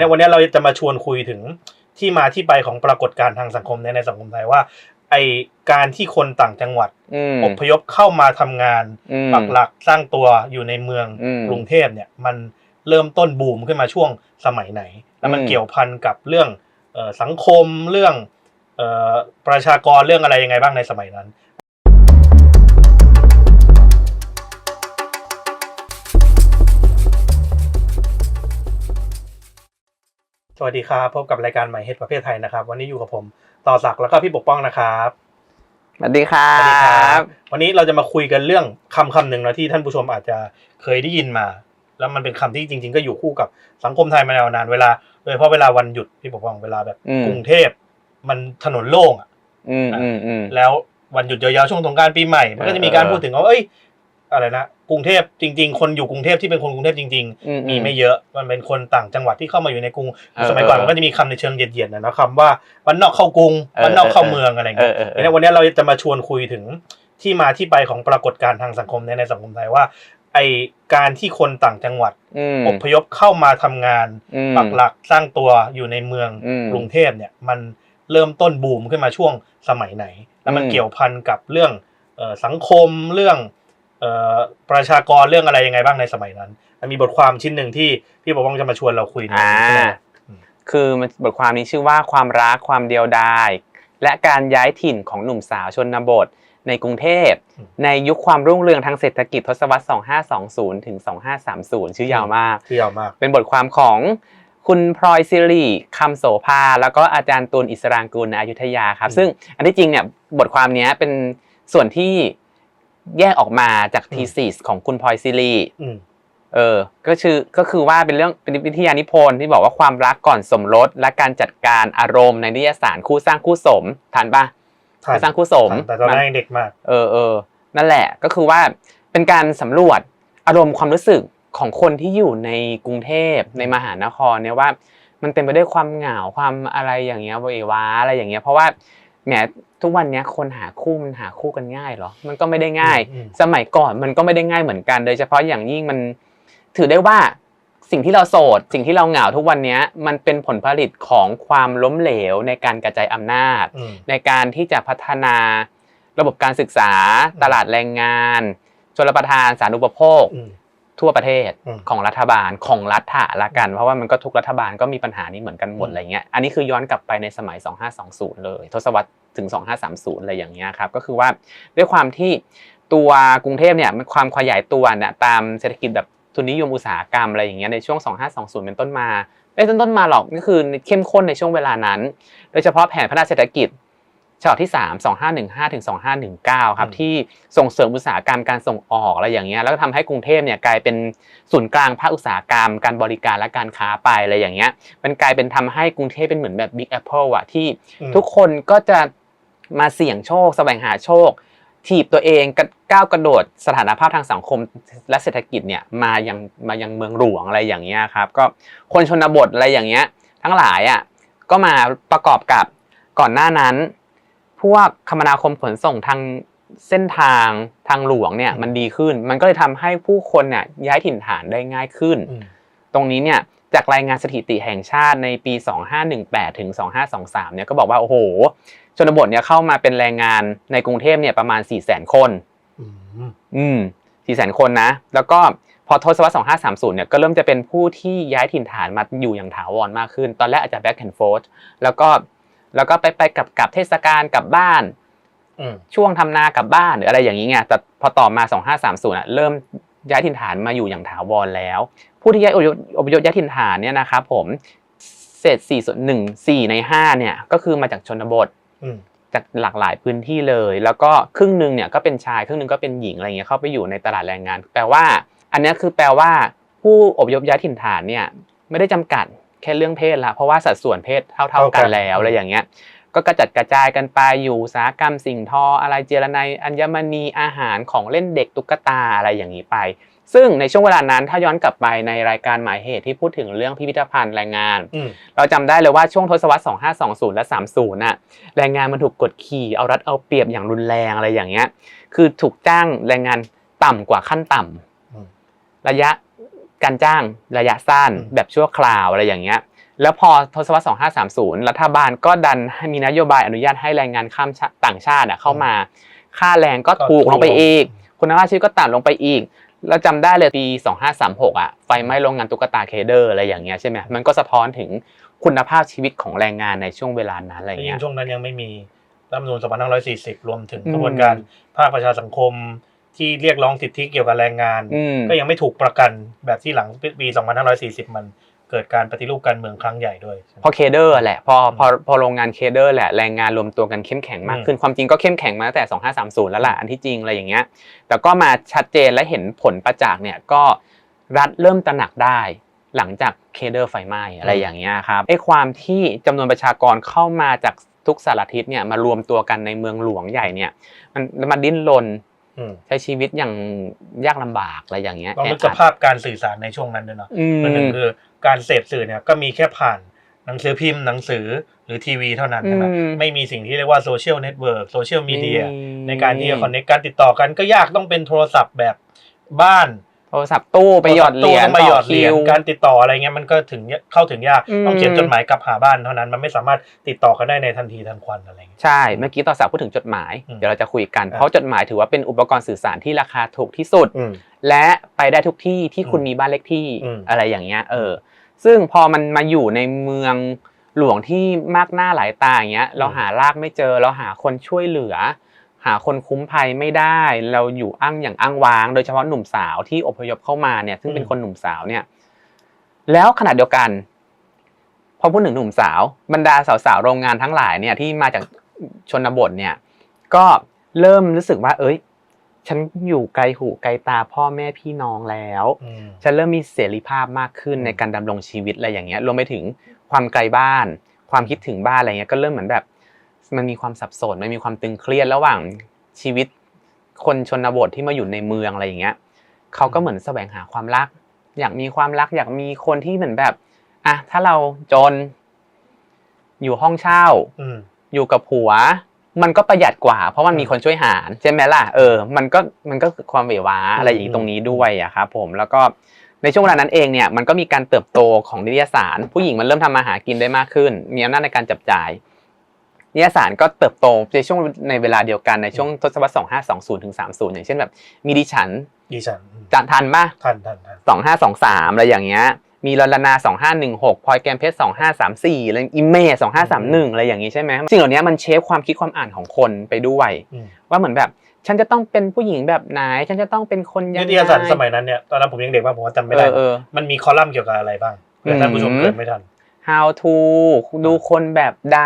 ในวันนี้เราจะมาชวนคุยถึงที่มาที่ไปของปรากฏการณ์ทางสังคมในในสังคมไทยว่า ไอการที่คนต่างจังหวัดอืมอพยพเข้ามาทำงานอืมปักหลักสร้างตัวอยู่ในเมืองอืมกรุงเทพเนี่ยมันเริ่มต้นบูมขึ้นมาช่วงสมัยไหน แล้วมันอืมเกี่ยวพันกับเรื่องเอ่อสังคมเรื่องเอ่อประชากรเรื่องอะไรยังไงบ้างในสมัยนั้น สวัสดีครับพบกับรายการใหม่เฮดประเภทไทยนะครับ วันนี้อยู่กับผมต่อศักดิ์แล้วก็พี่ปกป้องนะครับสวัสดีครัสวัสดีครับบวันนี้เราจะมาคุยกันเรื่องคำคำหนึ่งนะที่ท่านผู้ชมอาจจะเคยได้ยินมา แล้วมันเป็นคำที่จริง ๆ ก็อยู่คู่กับสังคมไทยมายาวนานเวลาโดยเฉพาะเวลาวันหยุดพี่ปกป้องเวลาแบบอืมกรุงเทพ มันถนนโล่งอะอืมอืมอืมแล้ววันหยุดยาวๆช่วงสงกรารปีใหม่ มันก็จะมีการเออพูดถึงว่าเอ้ย อะไรนะกรุงเทพจริง ๆ คนอยู่กรุงเทพที่เป็นคนกรุงเทพจริง อืมๆมีไม่เยอะมันเป็นคนต่างจังหวัดที่เข้ามาอยู่ในกรุงเออสมัยก่อนเออมันก็จะมีคำในเชิงเหยียดๆนะเนาะคำว่าวันนอกเข้ากรุงเออวันนอกเข้าเออเมืองอะไรอย่างเอเงี้อยเออเอในอวันนี้เราจะมาชวนคุยถึงที่มาที่ไปของปรากฏการณ์ทางสังคมในในสังคมไทยว่าไอการที่คนต่างจังหวัดอืมอพยพเข้ามาทำงาน อืม ปักหลักสร้างตัวอยู่ในเมืองอืมกรุงเทพเนี่ยมันเริ่มต้นบูมขึ้นมาช่วงสมัยไหน แล้วมันอืม เกี่ยวพันกับเรื่องเอ่อสังคมเรื่องเอ่อ ประชากรเรื่องอะไรยังไงบ้างในสมัยนั้น มันมีบทความชิ้นหนึ่งที่พี่ปกป้องจะมาชวนเราคุยในอ่าวันนี้ใช่ไหมคือมันบทความนี้ชื่อว่าความรักความเดียวดาย และการย้ายถิ่นของหนุ่มสาวชนบท ในกรุงเทพ ในยุคความรุ่งเรืองทางเศรษฐกิจทศวรรษ 2520 ถึง 2530 ชื่อยาวมากที่ยาวมาก เป็นบทความของคุณพลอยซิริคำโสภาแล้วก็อาจารย์ตูนอิสรางกูลในอยุธยาครับอืมซึ่งอันที่จริงเนี่ยบทความเนี้ยเป็นส่วนที่ แยกออกมาจากอืมทีซีสของคุณพลอยซิริอืมเออ ก็คือก็คือว่าเป็นเรื่องเป็นวิทยานิพนธ์ที่บอกว่าความรักก่อนสมรสและการจัดการอารมณ์ในนิยสารคู่สร้างคู่สมทันปะทันคู่สร้างคู่สมทันแต่ตอนนั้นยังเด็กมาก เออเออนั่นแหละก็คือว่าเป็นการสำรวจอารมณ์ความรู้สึกของคนที่อยู่ในกรุงเทพในมหานครเนี่ยว่า มันเต็มไปด้วยความเหงาความอะไรอย่างเงี้ยเวว้าอะไรอย่างเงี้ยเพราะว่า แหมทุกวันเนี้ยคนหาคู่มันหาคู่กันง่ายเหรอ มันก็ไม่ได้ง่ายอืมอืมสมัยก่อนมันก็ไม่ได้ง่ายเหมือนกัน โดยเฉพาะอย่างยิ่งมันถือได้ว่าสิ่งที่เราโสด สิ่งที่เราเหงาทุกวันเนี้ยมันเป็นผลผลิตของความล้มเหลวในการกระจายอำนาจอืมในการที่จะพัฒนาระบบการศึกษาอืมตลาดแรงงานชลประทานสาธารณูปโภคอืม ทั่วประเทศอืมของรัฐบาลของรัฐะละกัน เพราะว่ามันก็ทุกรัฐบาลก็มีปัญหานี้เหมือนกันหมดอืมอะไรเงี้ยอันนี้คือย้อนกลับไปในสมัย 2520 เลย ทศวรรษถึง 2530 อะไรอย่างเงี้ยครับก็คือว่าด้วยความที่ตัวกรุงเทพเนี่ยมันความขยายตัวเนี่ยตามเศรษฐกิจแบบทุนนิยมอุตสาหกรรมอะไรอย่างเงี้ยในช่วง 2520 เป็นต้นมาไม่ใช่ต้นมาหรอกก็คือเข้มข้นในช่วงเวลานั้น โดยเฉพาะแผนพัฒนาเศรษฐกิจ ฉบับที่ 3 2515ถึง2519 ครับอืมที่ส่งเสริมอุตสาหกรรมการส่งออกอะไรอย่างเงี้ยแล้วก็ทำให้กรุงเทพเนี่ยกลายเป็นศูนย์กลางภาคอุตสาหกรรม การบริการและการค้าไปอะไรอย่างเงี้ยมันกลายเป็นทำให้กรุงเทพเป็นเหมือนแบบ Big Apple อะที่อืมทุกคนก็จะมาเสี่ยงโชคแสวงหาโชคถีบตัวเองกระก้าวกระโดดสถานภาพทางสังคมและเศรษฐกิจเนี่ยมายังมายังเมืองหลวงอะไรอย่างเงี้ยครับก็คนชนบทอะไรอย่างเงี้ย ทั้งหลายอะก็มาประกอบกับก่อนหน้านั้น พวกคมนาคมขนส่งทางเส้นทางทางหลวงเนี่ยมันดีขึ้น มันก็เลยทำให้ผู้คนเนี่ยย้ายถิ่นฐานได้ง่ายขึ้นอืมตรงนี้เนี่ยจากรายงานสถิติแห่งชาติในปี 2518 ถึง 2523 เนี่ยก็บอกว่า โอ้โห ชนบทเนี่ยเข้ามาเป็นแรงงานในกรุงเทพเนี่ยประมาณ 400,000 คน อืมอืม400,000 คนนะ แล้วก็พอทศวรรษ 2530 เนี่ยก็เริ่มจะเป็นผู้ที่ย้ายถิ่นฐานมาอยู่อย่างถาวรมากขึ้น ตอนแรกอาจจะ back and forth แล้วก็ แล้วก็ไปไปกับกับเทศกาลกลับบ้านอืมช่วงทำนากลับบ้านหรืออะไรอย่างนี้ไงแต่พอต่อมา 2530อะเริ่มย้ายถิ่นฐานมาอยู่อย่างถาวรแล้ว ผู้ที่ย้ายอพยพอพยพย้ายถิ่นฐานเนี่ยนะครับผมเศษ4ส่วน1 4ใน5เนี่ยก็คือมาจากชนบทอืมจากหลากหลายพื้นที่เลย แล้วก็ครึ่งหนึ่งเนี่ยก็เป็นชายครึ่งหนึ่งก็เป็นหญิงอะไรเงี้ยเข้าไปอยู่ในตลาดแรงงาน แปลว่า อันเนี้ยคือแปลว่า ผู้อพยพย้ายถิ่นฐานเนี่ยไม่ได้จำกัด แค่เรื่องเพศละเพราะว่าสัดส่วนเพศเท่าเท่าๆกักันนแล้วอะไรอย่างเงี้ยก็กระจัดกระจายกันไปอยู่อุตสาหกรรมสิ่งทอ อะไรเจรไนยอัญมณีอาหารของเล่นเด็กตุ๊กตาอะไรอย่างนี้ไป ซึ่งในช่วงเวลานั้นถ้าย้อนกลับไปในรายการหมายเหตุที่พูดถึงเรื่องพิพิธภัณฑ์แรงงานอืมเราจำได้เลยว่าช่วงทศวรรษ 2520 และ 30น่ะแรงงานมันถูกกดขี่เอารัดเอาเปรียบอย่างรุนแรงอะไรอย่างเงี้ยคือถูกจ้างแรงงานต่ำกว่าขั้นต่ำอืมระยะ การจ้างระยะสั้นอืมแบบชั่วคราวอะไรอย่างเงี้ย แล้วพอทศวรรษ 2530 รัฐบาลก็ดันให้มีนโยบายอนุญาตให้แรงงานข้ามชาต่างชาติอะเข้ามา ค่าแรงก็ถูกลงไปอีก คุณภาพชีวิตก็ต่ำลงไปอีกเราจำได้เลยปี 2536อะไฟไหม้โรงงานตุ๊กตาเคเดอร์อะไรอย่างเงี้ยใช่ไหมมันก็สะท้อนถึงคุณภาพชีวิตของแรงงานในช่วงเวลานั้นอะไรยิ่เงี้งยช่วงนั้นยังไม่มีรัฐธรรมนูญ2540 รวมถึงอืมกระบวนการภาคประชาสังคม ที่เรียกร้องสิทธิเกี่ยวกับแรงงาน อืม ก็ยังไม่ถูกประกันแบบที่หลังปี 2540 มันเกิดการปฏิรูปการเมืองครั้งใหญ่ด้วยเพราะเคเดอร์แหละพอพอพอโรงงานเคเดอร์แหละแรงงานรวมตัวกันเข้มแข็งมากขึ้นความจริงก็เข้มแข็งมาตั้งแต่ 2530 แล้วล่ะอันที่จริงอะไรอย่างเงี้ยแต่ก็มาชัดเจนและเห็นผลประจักษ์เนี่ยก็รัฐเริ่มตระหนักได้ หลังจากเคเดอร์ไฟไหม้อะไรอย่างเงี้ยครับไอ้ความที่จำนวนประชากรเข้ามาจากทุกสารทิศเนี่ยมารวมตัวกันในเมืองหลวงใหญ่เนี่ยมันมันดิ้นรนอืม ใช้ชีวิตอย่างยากลำบากอะไรอย่างเงี้ยลองนึกสภาพการสื่อสารในช่วงนั้นด้วยเนาะอืมอันหนึ่งคือการเสพสื่อเนี่ยก็มีแค่ผ่านหนังสือพิมพ์หนังสือหรือทีวีเท่านั้นใช่ไหมอืมไม่มีสิ่งที่เรียกว่าโซเชียลเน็ตเวิร์กโซเชียลมีเดียอืมในการที่จะคอนเนคการติดต่อกันก็ยากต้องเป็นโทรศัพท์แบบบ้านโทรศัพท์ตู้ไปหยอดเหรียญตู้ต้องไปหยอดเหรียญต่คิวการติดต่ออะไรเงี้ยมันก็ถึงเข้าถึงยากอืมต้องเขียนจดหมายกลับหาบ้านเท่านั้นมันไม่สามารถติดต่อกันได้ในทันทีทันควันอะไรเงี้ยใช่เมื่อกี้ต่อสาวพูดถึงจดหมายอืมเดี๋ยวเราจะคุยกันอะเพราะจดหมายถือว่าเป็นอุปกรณ์สื่อสารที่ราคาถูกที่สุดอืมและไปได้ทุกที่ที่คุณอืมมีบ้านเลขที่อืมอะไรอย่างเงี้ยเออ ซึ่งพอมันมาอยู่ในเมืองหลวงที่มากหน้าหลายตาอย่างเงี้ยเราหารากไม่เจอเราหาคนช่วยเหลือ หาคนคุ้มภัยไม่ได้ เราอยู่อ้างอย่างอ้างว้าง โดยเฉพาะหนุ่มสาวที่อพยพเข้ามาเนี่ย ซึ่งเป็นคนหนุ่มสาวเนี่ย แล้วขณะเดียวกันพอพูดถึงหนุ่มสาว บรรดาสาวๆโรงงานทั้งหลายเนี่ยที่มาจากชนบทเนี่ย ก็เริ่มรู้สึกว่า เอ้ย ฉันอยู่ไกลหูไกลตาพ่อแม่พี่น้องแล้วอืมฉันเริ่มมีเสรีภาพมากขึ้นอืมในการดำรงชีวิตอะไรอย่างเงี้ยรวมไปถึงความไกลบ้าน ความคิดถึงบ้านอะไรเงี้ยก็เริ่มเหมือนแบบ มันมีความสับสนมันมีความตึงเครียดระหว่างชีวิตคนชนบทที่มาอยู่ในเมืองอะไรอย่างเงี้ยเขาก็เหมือนแสวงหาความรัก อยากมีความรัก อยากมีคนที่เหมือนแบบอะถ้าเราจน อยู่ห้องเช่าอืมอยู่กับผัว มันก็ประหยัดกว่า เพราะมันมีคนช่วยหารใช่ไหมล่ะเออ มันก็มันก็คือความเหววาอะไรอย่างนี้ตรงนี้ด้วยอะครับผมแล้วก็ในช่วงเวลานั้นเองเนี่ยมันก็มีการเติบโตของนิตยสาร ผู้หญิงมันเริ่มทำมาหากินได้มากขึ้น มีอำนาจในการจับจ่าย นิตยสารก็เติบโตในช่วงในเวลาเดียวกันในช่วงทศวรรษ2520ถึง30 อย่างเช่นแบบมีดิฉันดิฉันอืมจานทันปะทันทันทันสองห้าสองสามอะไรอย่างเงี้ยมีลลนาสองห้าหนึ่งหกพลอยแกมเพชรสองห้าสามสี่อะไรอิมเมจสองห้าสามหนึ่งอะไรอย่างงี้ใช่ไหมสิ่งเหล่านี้มันเชฟความคิดความอ่านของคนไปด้วยอืมว่าเหมือนแบบฉันจะต้องเป็นผู้หญิงแบบไหน ฉันจะต้องเป็นคนยังนิไงตยสารสมัยนั้นเนี่ยตอนนั้นผมยังเด็กมากผมก็จำไม่เอได้อเออมันมีคอลัมน์เกี่ยวกับอะไรบ้างเผื่อท่านผู้ชมอืมเกิดไม่ทัน how to ดูคนแบบใด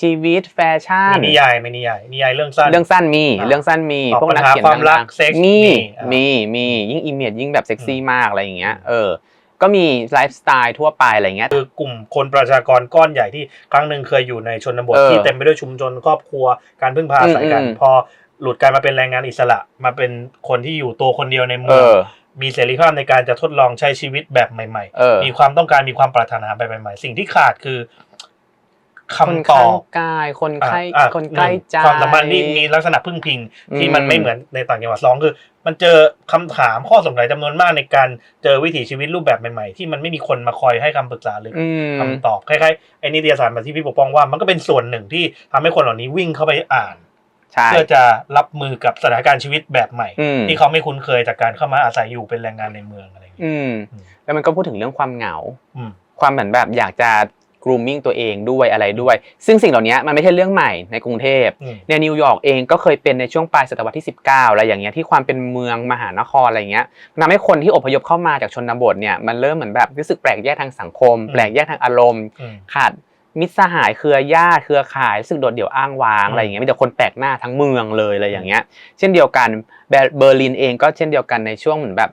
ชีวิตแฟชั่นมีนิยายไหม่นิยายนิยายเรื่องสั้นเรื่องสั้นมีอ่าเรื่องสั้นมีตอบพวกนักปัญหาเขียนความรักดังๆเซ็กส์มีมีอ่ามีมีมียิ่งอิมเมจยิ่งแบบเซ็กซี่อืมมากอะไรอย่างเงี้ยเออก็มีไลฟ์สไตล์ทั่วไปอะไรเงี้ยคือกลุ่มคนประชากรก้อนใหญ่ที่ครั้งหนึ่งเคยอยู่ในชนบทเออที่เต็มไปด้วยชุมชนครอบครัวการพึ่งพาอาศัยกันอืมอืมพอหลุดการมาเป็นแรงงานอิสระมาเป็นคนที่อยู่ตัวคนเดียวในเมืเอองอมีเสรีภาพในการจะทดลองใช้ชีวิตแบบใหม่เออๆมีความต้องการมีความปรารถนาแบบใหม่ๆ สิ่งที่ขาดคือ คนคำตข้าองบกายคนใกล้อะคนใกล้ใจความสัมพันธ์ที่มีลักษณะพึ่งพิงที่มันอืมไม่เหมือนในต่างจังหวัดสองคือ มันเจอคำถามข้อสงสัยจำนวนมากในการเจอวิถีชีวิตรูปแบบใหม่ๆ ที่มันไม่มีคนมาคอยให้คำปรึกษาหรืออืมคำตอบคล้ายๆไอ้นิตยสารแบบที่พี่ปกป้องว่ามันก็เป็นส่วนหนึ่งที่ทำให้คนเหล่านี้วิ่งเข้าไปอ่านใช่เพื่อจะรับมือกับสถานการณ์ชีวิดแบบใหม่อืมที่เขาไม่คุ้นเคยจากการเข้ามาอาศัยอยู่เป็นแรงงานในเมืองอะไรอย่างเงี้ยอืมอืมแล้วมันก็พูดถึงเรื่องความเหงาอืมความเหมือนแบบอยากจะ grooming ตัวเองด้วยอะไรด้วย ซึ่งสิ่งเหล่านี้มันไม่ใช่เรื่องใหม่ในกรุงเทพอืมในนิวยอร์กเองก็เคยเป็นในช่วงปลายศตวรรษที่ 19 อะไรอย่างเงี้ยที่ความเป็นเมืองมหานครอะไรเงี้ยมันทำให้คนที่อพยพเข้ามาจากชนบทเนี่ยมันเริ่มเหมือนแบบรู้สึกแปลกแยกทางสังคมอืมแปลกแยกทางอารมณ์อืมขาดมิตรสหายเครือญาติเครือข่ายรู้สึกโดดเดี่ยวอ้างว้างอืมอะไรอย่างเงี้ยมีแต่คนแปลกหน้าทั้งเมืองเลยอะไรอย่างเงี้ย เช่นเดียวกันเบเบอร์ลินเองก็เช่นเดียวกันในช่วงเหมือนแบบ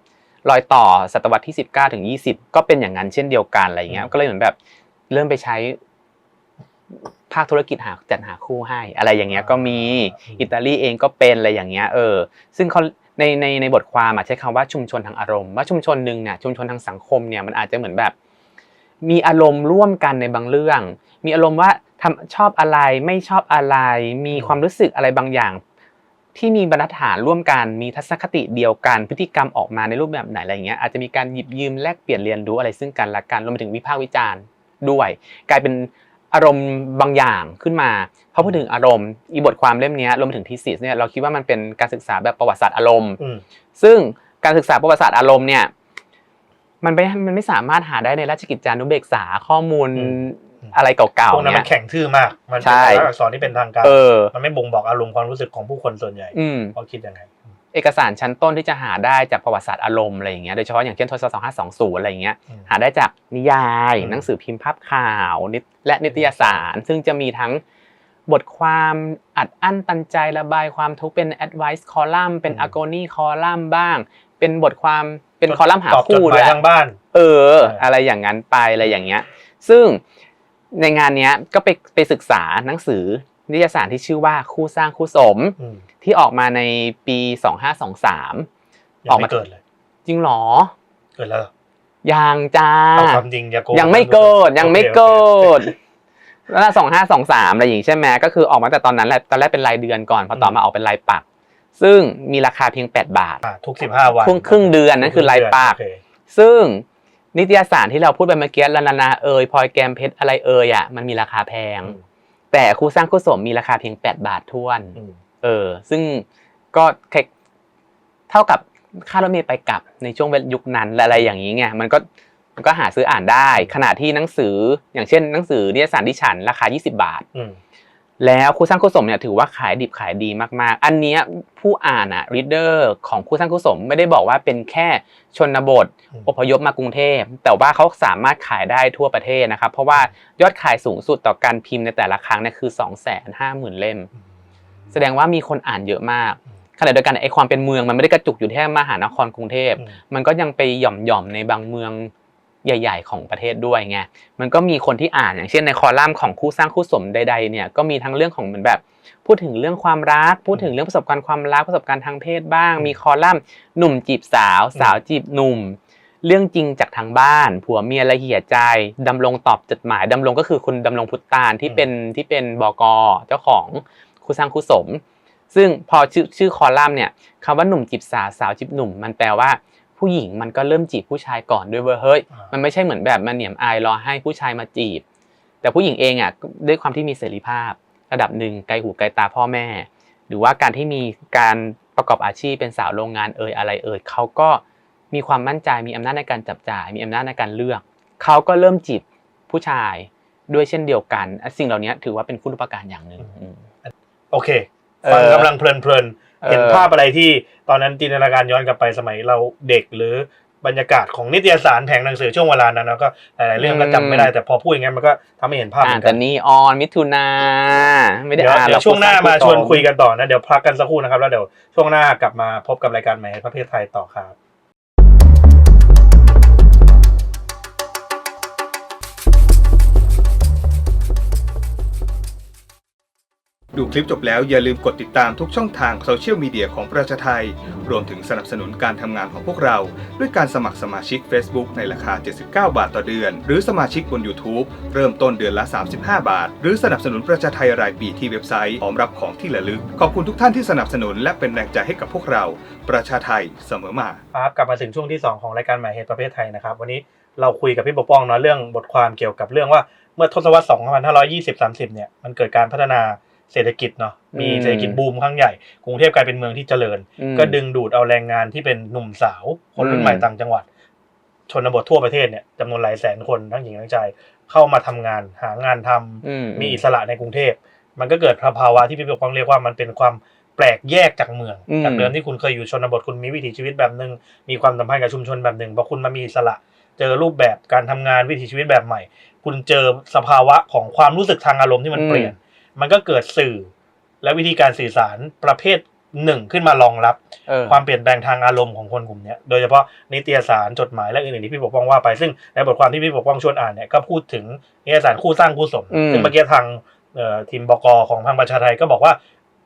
รอยต่อศตวรรษที่ 19ถึง20 ก็เป็นอย่างนั้นเช่นเดียวกันอะไรอย่างเงี้ยก็เลยเหมือนแบบ เริ่มไปใช้ ภาคธุรกิจหาจัดหาคู่ให้ อะไรอย่างเงี้ยก็มีอิตาลีเองก็เป็นอะไรอย่างเงี้ยเออ ซึ่งเขาในในในบทความอะใช้คำว่าชุมชนทางอารมณ์ว่าชุมชนหนึ่งเนี่ยชุมชนทางสังคมเนี่ยมันอาจจะเหมือนแบบ มีอารมณ์ร่วมกันในบางเรื่อง มีอารมณ์ว่าทำชอบอะไรไม่ชอบอะไร มีความรู้สึกอะไรบางอย่าง ที่มีบรรทัดฐานร่วมกันมีทัศนคติเดียวกันพฤติกรรมออกมาในรูปแบบไหนอะไรอย่างเงี้ยอาจจะมีการหยิบยืมแลกเปลี่ยนเรียนรู้อะไรซึ่งกันและกันรวมไปถึงวิพากษ์วิจารณ์ ด้วย กลายเป็นอารมณ์บางอย่างขึ้นมาพอพูดถึงอารมณ์อีบทความเล่มเนี้ยรวมถึงทีสิสเนี่ยเราคิดว่ามันเป็นการศึกษาแบบประวัติศาสตร์อารมณ์อืมซึ่งการศึกษาประวัติศาสตร์อารมณ์เนี่ยมันไม่มันไม่สามารถหาได้ในราชกิจจานุเบกษาข้อมูลอืมอะไรเก่าพวกๆนั้นเนี่มัยนแข็งทื่อมาก มันใช่เป็นลายลักษณ์อักษรที่เป็นทางการเออมันไม่บ่งบอกอารมณ์ความรู้สึกของผู้คนส่วนใหญ่อืมว่าคิดยังไง เอกสารชั้นต้นที่จะหาได้จากประวัติศาสตร์อารมณ์อะไรอย่างเงี้ยโดยเฉพาะอย่างเช่นทศ2520 อะไรอย่างเงี้ยอืมหาได้จากนิยายอืมหนังสือพิมพ์ภาพข่าวนิตและนิตยสาร ซึ่งจะมีทั้งบทความอัดอั้นตันใจระบายความทุกข์เป็น advice column เป็น agony column บ้าง เป็นบทความเป็นคอลัมน์หาตอบจดคู่หด้มาวยยทางบ้านเออเอออ อะไรอย่างนั้นไปอะไรอย่างเงี้ย ซึ่งในงานเนี้ยก็ไปไปศึกษาหนังสือนิตยสารที่ชื่อว่าคู่สร้างคู่สมอืม ที่ออกมาในปี2523ยังออกมาไม่เกิดเลย จริงเหรอ เกิดแล้วเหรอยังจ้าเอาความจริงอย่าโกหกยังไม่เกิดยังไม่โอคเกิโอคดแล้วสองห้าสองสามอะไรอย่างงี้ใช่ไหมก็คือออกมาแต่ตอนนั้นแหละตอนแรกเป็นรายเดือนก่อนพอต่อมาออกเป็นรายปัก ซึ่งมีราคาเพียง 8 บาทอะทุกสิบห้าวันครึ่งครึ่งเดือนนั่นคือรายปักโอเคซึ่งนิตยสารที่เราพูดไปเมื่อกี้ลานานาเอยพลอยแกมเพชรอะไรเอยอะมันมีราคาแพงอืมแต่คู่สร้างคู่สมมีราคาเพียง 8 บาทท้วนอืม เออซึ่งก็แค่เท่ากับค่ารถเมล์ไปกลับในช่วงยุคนั้นและอะไรอย่างนี้ไงมันก็มันก็หาซื้ออ่านได้ ขณะที่หนังสืออย่างเช่น หนังสือนิตยสารดิฉันราคา 20 บาทอืมแล้วคู่สร้างคู่สมเนี่ยถือว่าขายดิบขายดีมากๆ อันเนี้ยผู้อ่านอะรีดเดอร์ของคู่สร้างคู่สมไม่ได้บอกว่าเป็นแค่ชนบทอืมอพยพมากรุงเทพ แต่ว่าเขาสามารถขายได้ทั่วประเทศนะครับ เพราะว่ายอดขายสูงสุดต่อการพิมพ์ในแต่ละครั้งเนี่ยคือ 2 5 0 0 0 0 เล่ม แสดงว่ามีคนอ่านเยอะมากอืมขณะเดียวกันไอ้ความเป็นเมืองมันไม่ได้กระจุกอยู่แค่มหานครกรุงเทพอืมมันก็ยังไปหย่อมหย่อมๆในบางเมืองใหญ่ ๆ ของประเทศด้วยไง มันก็มีคนที่อ่านอย่างเช่นในคอลัมน์ของคู่สร้างคู่สมใดๆเนี่ยก็มีทั้งเรื่องของเหมือนแบบ พูดถึงเรื่องความรัก พูดถึงเรื่องประสบการณ์ความรักประสบการณ์ทางเพศบ้างอืมมีคอลัมน์หนุ่มจีบสาว สาวจีบหนุ่ม เรื่องจริงจากทางบ้าน ผัวเมียละเหียดใจดำรงตอบจดหมายดำรงก็คือคุณดำรงพุตตานที่เป็นที่เป็นบกเจ้าของ คู่สร้างคู่สม ซึ่งพอชื่อชื่อคอลัมน์เนี่ยคำว่าหนุ่มจีบสาวสาวจีบหนุ่ม มันแปลว่าผู้หญิงมันก็เริ่มจีบผู้ชายก่อนด้วยเว้ยเฮ้ยอ่ามัมันไม่ใช่เหมือนแบบมาเหนียมอายรอให้ผู้ชายมาจีบ แต่ผู้หญิงเองอะด้วยความที่มีเสรีภาพ ระดับหนึ่งไกลหูไกลตาพ่อแม่ หรือว่าการที่มีการประกอบอาชีพเป็นสาวโรงงานเอ่ยอะไรเอ่ยเขาก็มีความมั่นใจมีอำนาจในการจับจ่าย มีอำนาจในการเลือกเขาก็เริ่มจีบผู้ชายด้วยเช่นเดียวกันอะสิ่งเหล่านี้ถือว่าเป็นคุณูปการอย่างหนึ่งอืม โอเคฟังเออกำลังเพลินเพลินๆเออเห็นภาพอะไรที่ตอนนั้นจินตนาการย้อนกลับไปสมัยเราเด็กหรือบรรยากาศของนิตยสารแผงหนังสือช่วงเวลานั้นแล้วก็หลายๆเรื่องก็จำไม่ได้แต่พอพูดอย่างงั้นมันก็ทำให้เห็นภาพเหอ่ามืนอนกัแต่นนีออนมิถุนาไม่ได้เดี๋ยวอ่านเดี๋หรยอกวช่วงหน้ามาผู้ชสร้วนงคุยกันต่อนะเดี๋ยวพักกันสักครู่นะครับแล้วเดี๋ยวช่วงหน้ากลับมาพบกับรายการใหม่ประเภทไทยต่อครับ ดูคลิปจบแล้วอย่าลืมกดติดตามทุกช่องทางโซเชียลมีเดียของประชาไทย รวมถึงสนับสนุนการทำงานของพวกเรา ด้วยการสมัครสมาชิก Facebook ในราคา 79 บาทต่อเดือน หรือสมาชิกบน YouTube เริ่มต้นเดือนละ 35 บาท หรือสนับสนุนประชาไทยรายปีที่เว็บไซต์พร้อมรับของที่ระลึก ขอบคุณทุกท่านที่สนับสนุนและเป็นแรงใจให้กับพวกเรา ประชาไทยเสมอมาครับกลับมาถึงช่วงที่ 2 ของรายการหมายเหตุประเภทไทยนะครับวันนี้เราคุยกับพี่ปกป้องเนาะเรื่องบทความเกี่ยวกับเรื่องว่าเมื่อทศวรรษ 2520-30 เนี่ยมันเกิดการพัฒนา เศรษฐกิจเนาะมีอืมเศรษฐกิจบูมครั้งใหญ่กรุงเทพกลายเป็นเมืองที่เจริญอืมก็ดึงดูดเอาแรงงานที่เป็นหนุ่มสาว คนรุ่นอืมใหม่ต่างจังหวัด ชนบททั่วประเทศเนี่ยจำนวนหลายแสนคนทั้งหญิงทั้งชายเข้ามาทำงานหางานทำอืมีอิสระในกรุงเทพ มันก็เกิดภาวะที่พี่ปกป้องเรียกว่ามันเป็นความแปลกแยกจากเมืองอืมจากเดิมที่คุณเคยอยู่ชนบทคุณมีวิถีชีวิตแบบหนึ่งมีความสัมพันธ์กับชุมชนแบบหนึ่งพอคุณมามีอิสระเจอรูปแบบการทำงานวิถีชีวิตแบบใหม่ คุณเจอสภาวะของความรู้สึกทางอารมณ์ที่มันเปลี่ยน มันก็เกิดสื่อ และวิธีการสื่อสารประเภทหนึ่งขึ้นมารองรับเออความเปลี่ยนแปลงทางอารมณ์ของคนกลุ่มเนี้ยโดยเฉพาะนิตยสารจดหมายและอื่นๆที่พี่ปกป้องว่าไปซึ่งในบทความที่พี่ปกป้องชวนอ่านเนี่ยก็พูดถึงนิตยสารคู่สร้างคู่สมอืมซึ่งเมื่อกี้ทางเอ่อทีมบกของทางประชาไทยก็บอกว่า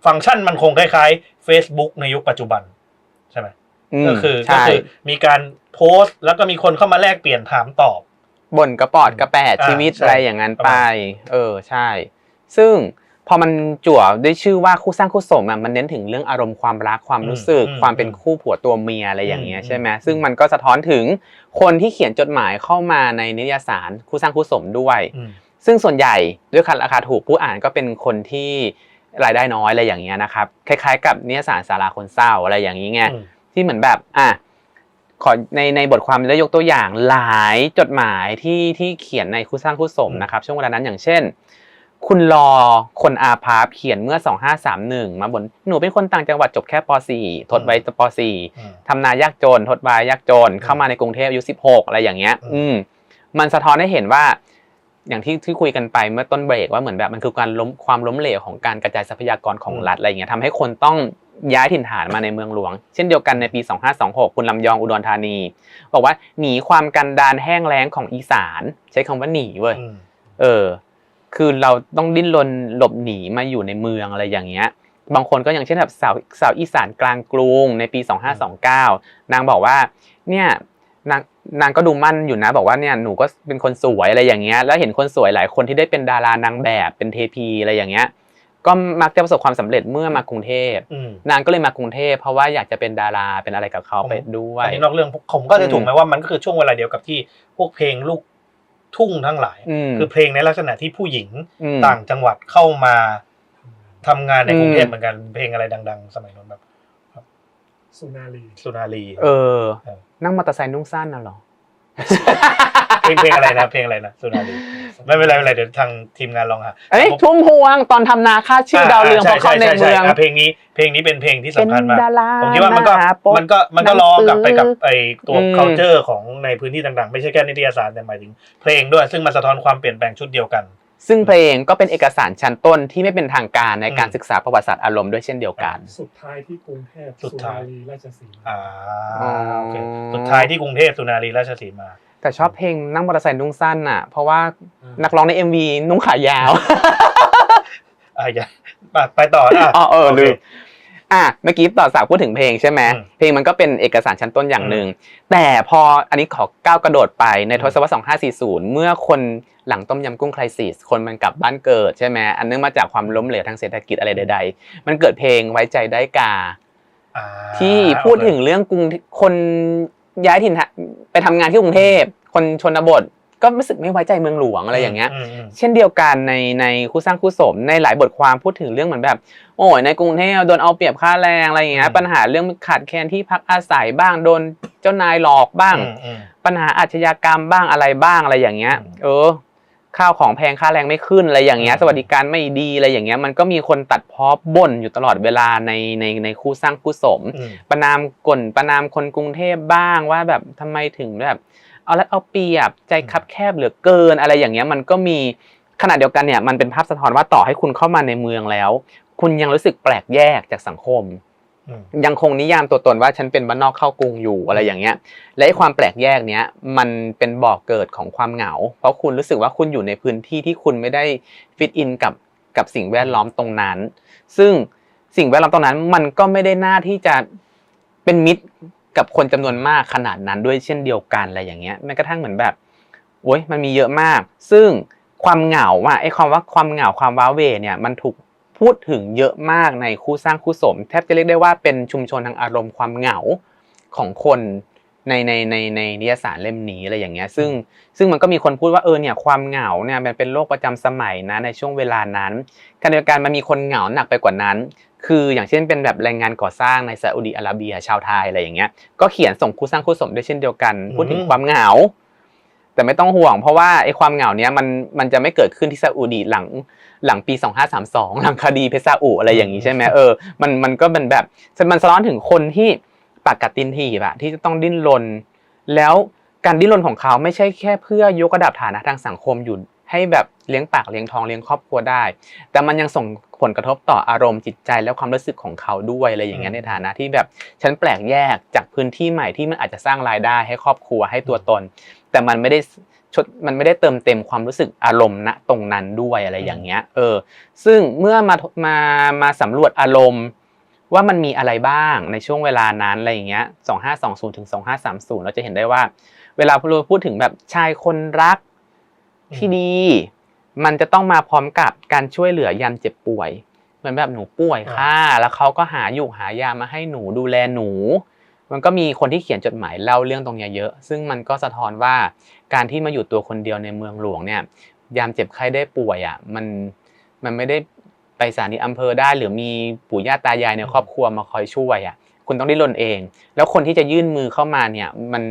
ฟังก์ชันมันคงคล้ายๆ Facebook ในยุคปัจจุบันใช่ไหมมก็คือก็ใช่คือมีการโพสต์ แล้วก็มีคนเข้ามาแลกเปลี่ยนถามตอบบ่นกระปอดกระแปดอ่าชีวิตใช่อะไรอย่างนั้นประไปมาณเออใช่ ซึ่งพพ อมันจั่วด้วยชื่อว่าคู่สร้างคู่สมอะมันเน้นถึงเรื่องอารมณ์ความรักความรู้สึกอืมความเป็นอืมคู่ผัวตัวเมียอะไรอย่างเงี้ยอืมใช่ไหมอืมซึ่งมันก็สะท้อนถึงคนที่เขียนจดหมายเข้ามาในนิตยสารคู่สร้างคู่สมด้วยอืมซึ่งส่วนใหญ่ด้วยราคาถูกผู้อ่านก็เป็นคนที่รายได้น้อยอะไรอย่างเงี้ยนะครับคล้าย ๆ กับนิยสารสาราคนเศร้าอะไรอย่างนี้ไงอืมที่เหมือนแบบอะขอในในบทความได้ยกตัวอย่างหลายจดหมายที่ที่เขียนในคู่สร้างคู่สมนะครับช่วงเวลานั้นอย่างเช่น คุณรอคนอาภาพเขียนเมื่อ 2531 มาบนหนูเป็นคนต่างจังหวัดจบแค่ป .4 ทดไว้ป .4 อืมทำนายากจน ทดไว้ยากจน เข้ามาในกรุงเทพอายุ 16 อะไรอย่างเงี้ยอืมอืมมันสะท้อนให้เห็นว่า อย่างที่ที่คุยกันไปเมื่อต้นเบรกว่าเหมือนแบบมันคือการล้มความล้มเหลวของการกระจายทรัพยากรของรัฐอะไรอย่างเงี้ยทำให้คนต้องย้ายถิ่นฐานมาในเมืองหลวง เช่นเดียวกันในปี 2526 คุณลำยองอุดรธานี บอกว่าหนีความกันดานแห้งแล้งของอีสาน ใช้คำว่าหนีเว้ยอืมเออ คือเราต้องดิ้นรนหลบหนีมาอยู่ในเมืองอะไรอย่างเงี้ย บางคนก็อย่างเช่นแบบสาวสาวอีสานกลางกรุงในปี 2529 นางบอกว่าเนี่ยนางนางก็ดูมั่นอยู่นะ บอกว่าเนี่ยหนูก็เป็นคนสวยอะไรอย่างเงี้ยแล้วเห็นคนสวยหลายคนที่ได้เป็นดารานางแบบเป็นเทพีอะไรอย่างเงี้ยก็มักจะประสบความสำเร็จเมื่อมากรุงเทพอืมนางก็เลยมากรุงเทพเพราะว่าอยากจะเป็นดาราเป็นอะไรกับเขาไปด้วยอันนี้นอกเรื่องผมก็จะถูกไหมว่ามันก็คือช่วงเวลาเดียวกับที่พวกเพลงลูก ทุ่งทั้งหลายอืมคือเพลงในลักษณะที่ผู้หญิงอืมต่างจังหวัดเข้ามาทำงานในอืมกรุงเทพเหมือนกันเพลงอะไรดัง ๆ สมัยนั้นแบบสุนารีสุนารีเออเออนั่งมอเตอร์ไซค์นุ่งสั้นน่ะเหรอ เพลงเพลงอะไรนะเพลงอะไรนะสุนารีไม่เป็นไรไม่เป็นไรเดี๋ยวทางทีมงานลองหาเอ้ยผมทุ่มพวงตอนทำนาค่าชื่อดาวเรืองใช่พอเข้าในช่ช่เมืองะเพลงนี้เพลงนี้เป็นเพลงที่สำคัญมาก เป็นดาราผมคิดว่ามันก็หน้าปกมันก็มันก็ล้อกลับไปกับหนังสือไอตัว อืม culture ของในพื้นที่ต่างๆ ไม่ใช่แค่นิตยสารแต่หมายถึงเพลงด้วย ซึ่งมันสะท้อนความเปลี่ยนแปลงชุดเดียวกัน ซึ่งเพลงก็เป็นเอกสารชั้นต้นที่ไม่เป็นทางการในการอืมศึกษาประวัติศาสตร์อารมณ์ด้วยเช่นเดียวกัน สุดท้ายที่กรุงเทพสุดท้ายนารีราชสีมาอ่าอ๋อโอเคสุดท้ายที่กรุงเทพสุนารีราชสีมา แต่ชอบเพลงนั่งมอเตอร์ไซค์นุ่งสั้นน่ะ เพราะว่าอ่านักร้องใน MV นุ่งขายาว อะอย่าไปไปต่ออะอ๋อเออโอเคลืม อะเมื่อกี้ต่อสาวพูดถึงเพลงใช่ไหมอืม เพลงมันก็เป็นเอกสารชั้นต้นอย่างหนึ่งแต่พออันนี้ขอก้าวกระโดดไปในทศวรรษ 2540 เมื่อคนหลังต้มยำกุ้งไครซิสคนมันกลับบ้านเกิดใช่ไหมอันเนื่องมาจากความล้มเหลวทางเศรษฐกิจอะไรใด ๆ มันเกิดเพลงไว้ใจได้กา อ่าที่พูดถึงเรื่องกรุงคนย้ายถิ่นฐานไปทำงานที่กรุงเทพคนชนบท ก็รู้สึกไม่ไว้ใจเมืองหลวงอะไรอย่างเงี้ยมมเช่นเดียวกันในในคู่สร้างคู่สมในหลายบทความพูดถึงเรื่องเหมือนแบบ โอ้ยในกรุงเทพโดนเอาเปรียบค่าแรงอะไรอย่างเงี้ยอืมปัญหาเรื่องขาดแคลนที่พักอาศัยบ้างโดนเจ้านายหลอกบ้างอืมอืมปัญหาอาชญากรรมบ้างอะไรบ้างอะไรอย่างเงี้ยอืมเออ ข้าวของแพงค่าแรงไม่ขึ้นอะไรอย่างเงี้ยอืมสวัสดิการไม่ดีอะไรอย่างเงี้ย มันก็มีคนตัดพ้อบ่นอยู่ตลอดเวลาในในในคู่สร้างคู่สมอืมประนามกลประนามคนกรุงเทพบ้างว่าแบบทำไมถึงแบบ เอาละเอาเปรียบใจคับแคบเหลือเกินอะไรอย่างเงี้ยมันก็มีขณะเดียวกันเนี่ยมันเป็นภาพสะท้อนว่าต่อให้คุณเข้ามาในเมืองแล้ว คุณยังรู้สึกแปลกแยกจากสังคม ยังคงนิยามตัวตนว่าฉันเป็นบ้านนอกเข้ากรุงอยู่อะไรอย่างเงี้ยและไอ้ความแปลกแยกเนี้ยมันเป็นบ่อกเกิดของความเหงา เพราะคุณรู้สึกว่าคุณอยู่ในพื้นที่ที่คุณไม่ได้ฟิตอินกับกับสิ่งแวดล้อมตรงนั้น ซึ่งสิ่งแวดล้อมตรงนั้นมันก็ไม่ได้น่าที่จะเป็นมิตร กับคนจำนวนมากขนาดนั้นด้วยเช่นเดียวกันอะไรอย่างเงี้ยแม้กระทั่งเหมือนแบบโอ้ยมันมีเยอะมาก ซึ่งความเหงาอะไอ้ความว่าความเหงาความว้าเวเนี่ยมันถูกพูดถึงเยอะมากในคู่สร้างคู่สม แทบจะเรียกได้ว่าเป็นชุมชนทางอารมณ์ความเหงาของคน ในในในในนิยสารเล่มนี้อะไรอย่างเงี้ยซึ่งซึ่งมันก็มีคนพูดว่าเออเนี่ยความเหงาเนี่ยมันเป็นโรคประจำสมัยนะในช่วงเวลานั้นขณะเดียวกันมันมีคนเหงาหนักไปกว่านั้น คืออย่างเช่นเป็นแบบแรงงานก่อสร้างในซาอุดิอาระเบียชาวไทยอะไรอย่างเงี้ยก็เขียนส่งคู่สร้างคู่สมด้วยเช่นเดียวกัน พูดถึงอืมความเหงา แต่ไม่ต้องห่วง เพราะว่าไอ้ความเหงาเนี้ยมันมันจะไม่เกิดขึ้นที่ซาอุดีหลังหลังปี 2532 หลังคดีเพชรซาอุอะไรอย่างนี้ใช่ไหมเออมันมันก็เป็นแบบมันสะท้อนถึงคนที่ ปากกัดตินทีบอะที่จะต้องดิ้นรนแล้วการดิ้นรนของเขาไม่ใช่แค่เพื่อยกระดับฐานะทางสังคมอยู่ให้แบบเลี้ยงปากเลี้ยงท้องเลี้ยงครอบครัวได้ แต่มันยังส่งผลกระทบต่ออารมณ์จิตใจและความรู้สึกของเขาด้วยอะไรอย่างเงี้ยในฐานะที่แบบฉันแปลกแยกจากพื้นที่ใหม่ที่มันอาจจะสร้างรายได้ให้ครอบครัวให้ตัวตน แต่มันไม่ได้ชดมันไม่ได้เติมเต็มความรู้สึกอารมณ์ณตรงนั้นด้วยอะไรอย่างเงี้ยเออซึ่งเมื่อมามามาสำรวจอารมณ์ ว่ามันมีอะไรบ้างในช่วงเวลานั้นอะไรอย่างเงี้ย2520ถึง2530เราจะเห็นได้ว่า เวลาเราพูดถึงแบบชายคนรักที่ดี มันจะต้องมาพร้อมกับการช่วยเหลือยามเจ็บป่วย เหมือนแบบหนูป่วยค่ะ แล้วเขาก็หาอยู่หายามาให้หนูดูแลหนู มันก็มีคนที่เขียนจดหมายเล่าเรื่องตรงเนี้ยเยอะ ซึ่งมันก็สะท้อนว่าการที่มาอยู่ตัวคนเดียวในเมืองหลวงเนี่ย ยามเจ็บไข้ได้ป่วยอะ มันมันไม่ได้ ไปสถานีอำเภอได้ หรือมีปู่ย่าตายายในครอบครัวมาคอยช่วยอะคุณต้องดิ้นรนเอง แล้วคนที่จะยื่นมือเข้ามาเนี่ยมัน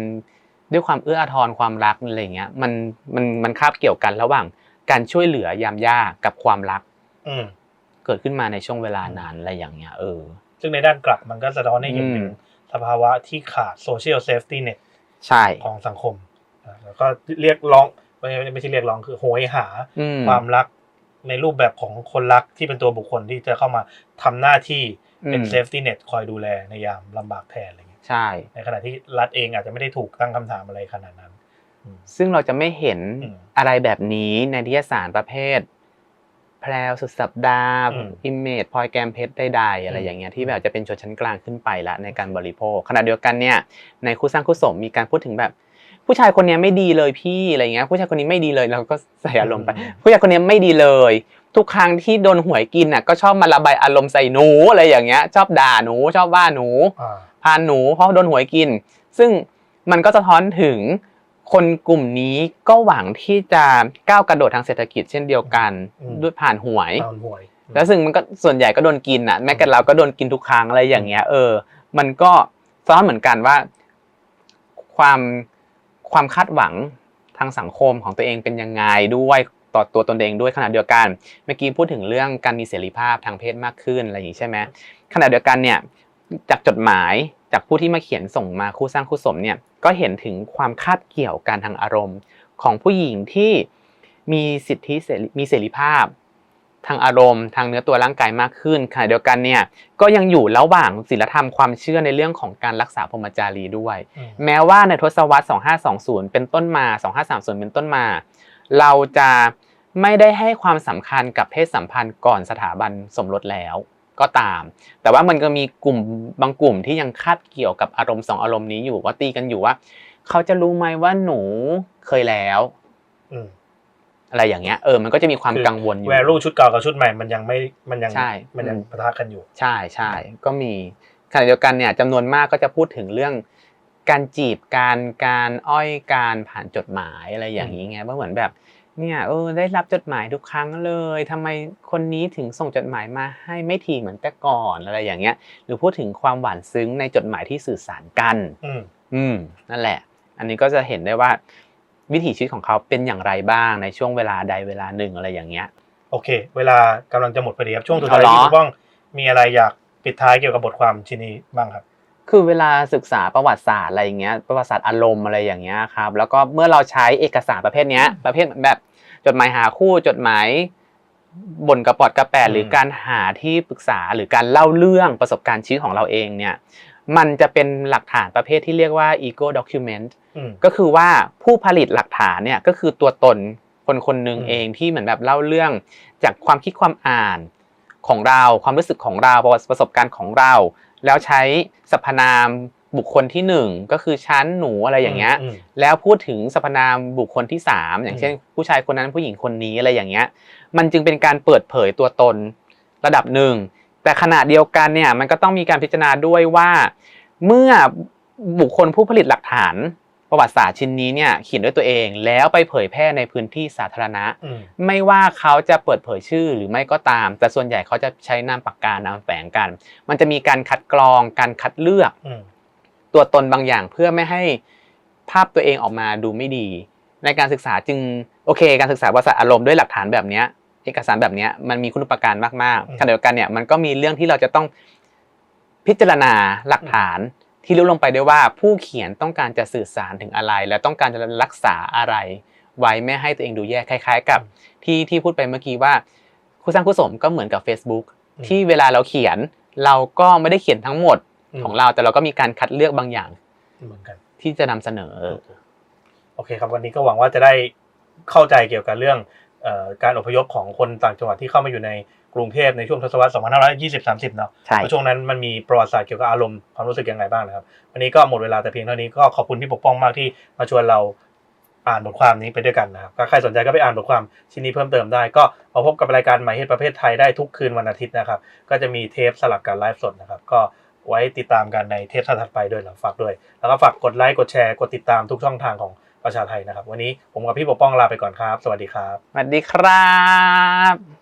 ด้วยความเอื้ออาทรความรักอะไรอย่างเงี้ยมันมันมันคาบเกี่ยวกันระหว่างการช่วยเหลือยามยากกับความรักอืมเกิดขึ้นมาในช่วงเวลานั้นอะไรอย่างเงี้ยเออ ซึ่งในด้านกลับมันก็สะท้อนให้เห็นอืมถึงสภาวะที่ขาดโซเชียลเซฟตี้เน็ตใช่ของสังคมอ่าแล้วก็เรียกร้องไม่ไม่ไม่ใช่เรียกร้องคือโหยหาอืมความรัก ในรูปแบบของคนรักที่เป็นตัวบุคคลที่จะเข้ามาทำหน้าที่เป็นอืมเซฟตี้เน็ตคอยดูแลในยามลำบากแทนอะไรเงี้ยใช่ ในขณะที่รัฐเองอาจจะไม่ได้ถูกตั้งคำถามอะไรขนาดนั้นอืมซึ่งเราจะไม่เห็นอืมอะไรแบบนี้ในนิยสารประเภท แพรวสุดสัปดาห์อืมอิมเมจพลอยแกมเพชรใดๆอะไรอืมอย่างเงี้ยที่แบบจะเป็นชนชั้นกลางขึ้นไปละในการบริโภคขณะเดียวกันเนี่ยในคู่สร้างคู่สมมีการพูดถึงแบบ ผู้ชายคนเนี้ยไม่ดีเลยพี่อะไรเงี้ย ผู้ชายคนนี้ไม่ดีเลยเราก็ใส่อารมณ์ไป ผู้ชายคนนี้ไม่ดีเลย ทุกครั้งที่โดนหวยกินน่ะก็ชอบมาระบายอารมณ์ใส่หนูอะไรอย่างเงี้ย ชอบด่าหนูชอบว่าหนูอ่าพานหนูเพราะโดนหวยกิน ซึ่งมันก็สะท้อนถึงคนกลุ่มนี้ก็หวังที่จะก้าวกระโดดทางเศรษฐกิจเช่นเดียวกันอืมด้วยผ่านหวยตอนหวย แล้วซึ่งมันก็ส่วนใหญ่ก็โดนกินอะแม้แต่เราก็โดนกินทุกครั้งอะไรอย่างเงี้ย เออ มันก็สะท้อนเหมือนกันว่า ความ ความคาดหวังทางสังคมของตัวเองเป็นยังไงด้วยต่อตัวตนเองด้วยขณะเดียวกัน เมื่อกี้พูดถึงเรื่องการมีเสรีภาพทางเพศมากขึ้นอะไรอย่างนี้ใช่ไหมขณะเดียวกันเนี่ยจากจดหมายจากผู้ที่มาเขียนส่งมาคู่สร้างคู่สมเนี่ยก็เห็นถึงความคาดเกี่ยวกันทางอารมณ์ ของผู้หญิงที่มีสิทธิเสรีมีเสรีภาพ ทางอารมณ์ทางเนื้อตัวร่างกายมากขึ้นขณะเดียวกันเนี่ยก็ยังอยู่ระหว่างศีลธรรมความเชื่อในเรื่องของการรักษาพรหมจารีด้วยอืมแม้ว่าในทศวรรษ 2520 เป็นต้นมา 2530 เป็นต้นมา เราจะไม่ได้ให้ความสำคัญกับเพศสัมพันธ์ก่อนสถาบันสมรสแล้วก็ตาม แต่ว่ามันก็มีกลุ่มบางกลุ่มที่ยังคาดเกี่ยวกับอารมณ์สองอารมณ์นี้อยู่ว่าตีกันอยู่ว่า เขาจะรู้ไหมว่าหนูเคยแล้ว อืมอะไรอย่างเงี้ยเออมันก็จะมีความกังวลอยู่แวลูชุดเก่ากับชุดใหม่มันยังไม่มันยังใช่มันยังอืมปะทะกันอยู่ ใช่ใช่ก็มีขณะเดียวกันเนี่ยจำนวนมากก็จะพูดถึงเรื่อง การจีบการการอ้อยการผ่านจดหมายอะไรอย่างนี้ไงว่าเหมือนแบบเนี่ยเออได้รับจดหมายทุกครั้งเลยทำไมคนนี้ถึงส่งจดหมายมาให้ไม่ทีเหมือนแต่ก่อนอะไรอย่างเงี้ย หรือพูดถึงความหวานซึ้งในจดหมายที่สื่อสารกัน อืมอืมนั่นแหละ อันนี้ก็จะเห็นได้ว่า วิถีชีวิตของเขาเป็นอย่างไรบ้างในช่วงเวลาใดเวลาหนึ่งอะไรอย่างเงี้ย โอเค เวลากำลังจะหมดพอดีครับช่วงสุดท้ายเอาเหรอที่คุณป้องมีอะไรอยากปิดท้ายเกี่ยวกับบทความชิ้นนี้บ้างครับ คือเวลาศึกษาประวัติศาสตร์อะไรอย่างเงี้ยประวัติศาสตร์อารมณ์อะไรอย่างเงี้ยครับแล้วก็เมื่อเราใช้เอกสารประเภทเนี้ยประเภทแบบจดหมายหาคู่จดหมายบนกระปอดกระแปดอืมหรือการหาที่ปรึกษาหรือการเล่าเรื่องประสบการณ์ชีวิตของเราเองเนี่ย มันจะเป็นหลักฐานประเภทที่เรียกว่า ego document อืมก็คือว่าผู้ผลิตหลักฐานเนี่ยก็คือตัวตนคนคนหนึ่งอืมเองที่เหมือนแบบเล่าเรื่องจากความคิดความอ่านของเราความรู้สึกของเราประวัติประสบการณ์ของเรา แล้วใช้สรรพนามบุคคลที่หนึ่งก็คือชั้นหนูอะไรอย่างเงี้ยมแล้วพูดถึงสรรพนามบุคคลที่สามอย่างเช่น ผู้ชายคนนั้นผู้หญิงคนนี้อะไรอย่างเงี้ยมันจึงเป็นการเปิดเผยตัวตนระดับหนึ่ง แต่ขณะเดียวกันเนี่ยมันก็ต้องมีการพิจารณาด้วยว่าเมื่อบุคคลผู้ผลิตหลักฐานประวัติศาสตร์ชิ้นนี้เนี่ยเขียนด้วยตัวเองแล้วไปเผยแพร่ในพื้นที่สาธารณะอืมไม่ว่าเขาจะเปิดเผยชื่อหรือไม่ก็ตาม แต่ส่วนใหญ่เขาจะใช้นามปากกานามแฝงกัน มันจะมีการคัดกรองการคัดเลือกอืมตัวตนบางอย่างเพื่อไม่ให้ภาพตัวเองออกมาดูไม่ดี ในการศึกษาจึงโอเค การศึกษาภาษาอารมณ์ด้วยหลักฐานแบบเนี้ย เอกสารแบบเนี้ยมันมีคุณอุปการมากอืมๆขณะเดียวกันเนี่ยมันก็มีเรื่องที่เราจะต้องพิจารณาหลักฐานที่รู้ลงไปด้วยว่าผู้เขียนต้องการจะสื่อสารถึงอะไร และต้องการจะรักษาอะไร ไว้ไม่ให้ตัวเองดูแย่คล้าย ๆ กับ ที่ที่พูดไปเมื่อกี้ว่าคู่สร้างคู่สมก็เหมือนกับ Facebook อืมที่เวลาเราเขียนเราก็ไม่ได้เขียนทั้งหมดมของเราแต่เราก็มีการคัดเลือกบางอย่างเหมือนกันที่จะนำเสนอโอเคครับวันนี้ก็หวังว่าจะได้เข้าใจเกี่ยวกับเรื่องเอ่อ การอพยพของคนต่างจังหวัดที่เข้ามาอยู่ในกรุงเทพในช่วงทศวรรษ 2520-30 เนาะใช่ว่าช่วงนั้นมันมีประวัติศาสตร์เกี่ยวกับอารมณ์ความรู้สึกยังไงบ้างนะครับ วันนี้ก็หมดเวลาแต่เพียงเท่านี้ก็ขอบคุณพี่ปกป้องมากที่มาชวนเราอ่านบทความนี้ไปด้วยกันนะครับก็ใครสนใจก็ไปอ่านบทความชิ้นนี้เพิ่มเติมได้ ก็มาพบกับรายการหมายเหตุประเภทไทยได้ทุกคืนวันอาทิตย์นะครับ ก็จะมีเทปสลับกับไลฟ์สดนะครับก็ไว้ติดตามกันในเทปถัดๆไปด้วยนะฝากด้วย แล้วก็ฝากกดไลค์กดแชร์กดติดตามทุกช่องทางของ ประชาไทยนะครับ วันนี้ผมกับพี่ปกป้องลาไปก่อนครับ สวัสดีครับ สวัสดีครับ